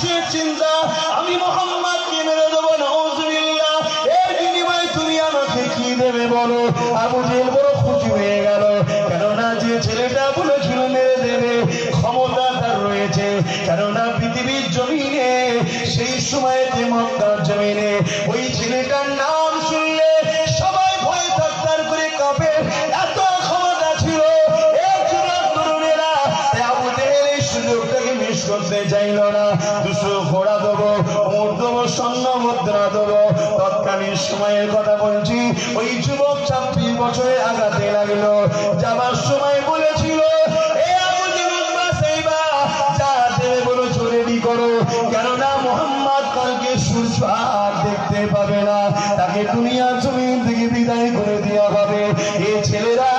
কিসের চিন্তা, আমি মোহাম্মদকে মেরে দেবো এর বিনিময়ে তুমি আমাকে কি দেবে বলো? আবু জেল বড় খুশি হয়ে গেল। কেননা যে ছেলেটা বলেছিল মেরে দেবে, ক্ষমতা তার রয়েছে। কেননা পৃথিবীর জমিনে, সেই সময়তে মক্কার জমিনে, ওই ছেলেটার নাম প্রবেশ করতে চাইল না। দুশো ঘোড়া দেবো উঠ দেবো, স্বর্ণ মুদ্রা দেবো। তৎকালীন সময়ের কথা বলছি, ওই যুবক ছাত্রী বছরে আগাতে লাগিল। যাবার সময় বলেছিল দেখতে পাবে না। তাকে দুনিয়া জমিন থেকে বিদায় করে দেওয়া হবে। এ ছেলেরা